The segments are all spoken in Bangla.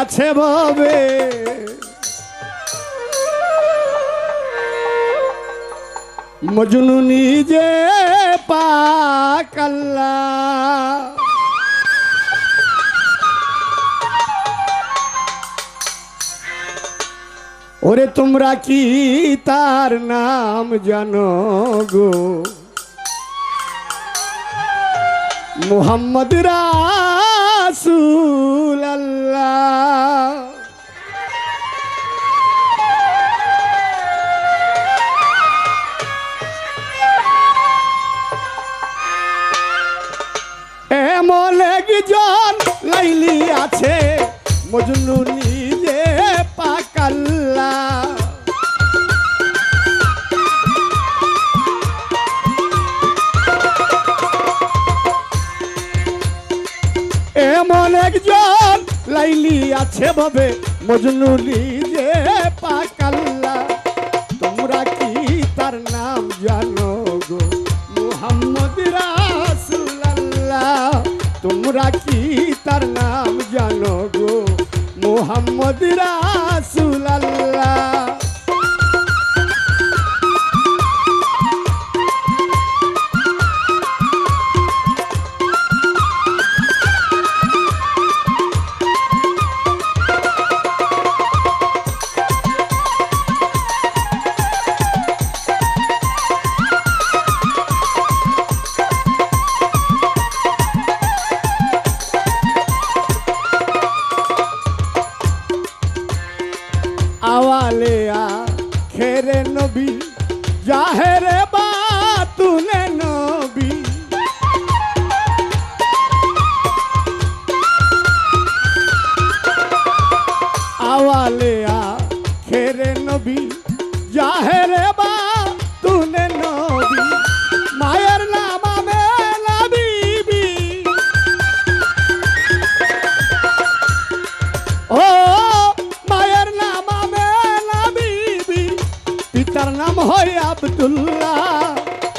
আছে ভাবে। মজনু নিজে পাকাল্লা ওরে তোমরা কি তার নাম জানো গো? মুহাম্মদ রাসূল এমন একজন লাইলি আছে? মজনু লাইলি আছে ভাবে মজনুলি যে পাকাল্লা। তোমরা কি তার নাম জানো গো? মুহাম্মদ রাসুল্লাহ তোমরা কি তার নাম জানো গো? মুহাম্মদ রাসূলুল্লাহ। আওয়ালে আ খেরে নবী জাহেরে বাতুলে নবী। আওয়ালে খেরে নবী জাহেরে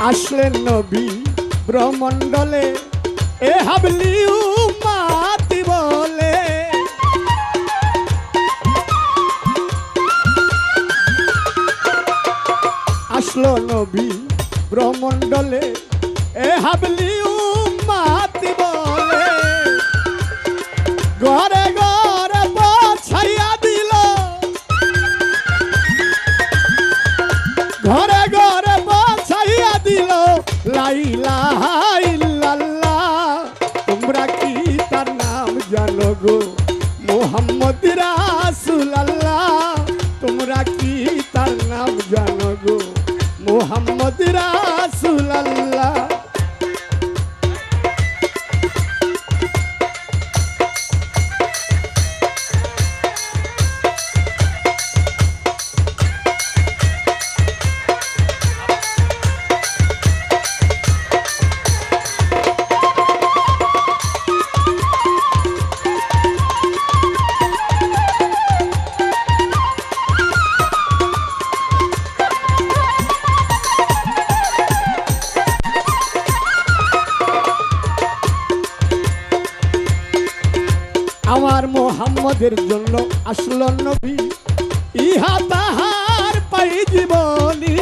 আসলেন নবী ব্রহ্মণ্ডলে, এ হাবলি উম্মাতি বলে। আসলো নবী ব্রহ্মণ্ডলে, এ হাবলি উম্মাতি বলে। ঘরে জানো মোহাম্মদের জন্য আসল নবী। ইহা তাহার পাই জীবনী।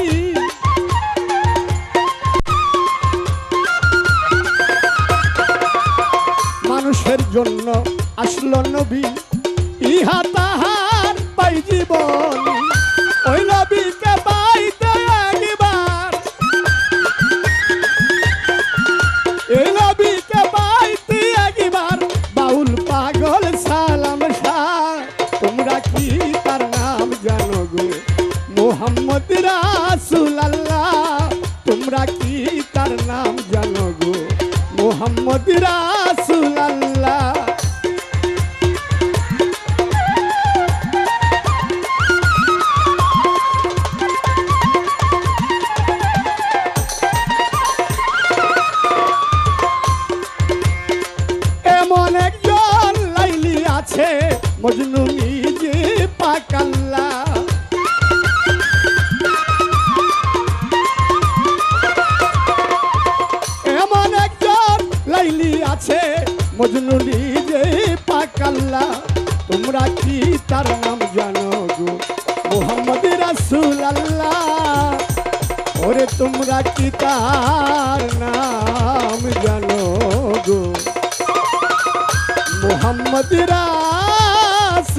মানুষের জন্য আসল নবী। ইহা তাহার পাই জীবনী। ওই নবীকে তোমরা কি তার নাম জানো গো? মোহাম্মদ রাসুল আল্লাহ এমন একজন লাইলি আছে, মজনু নিজে পাকাল্লা। মজনু নিজে পাকাল্লা, তোমরা কি তার নাম জানো গো? মোহাম্মদ রাসুল আল্লাহ ওরে তোমরা কি তার নাম জানো গো? মোহাম্মদ রাসুল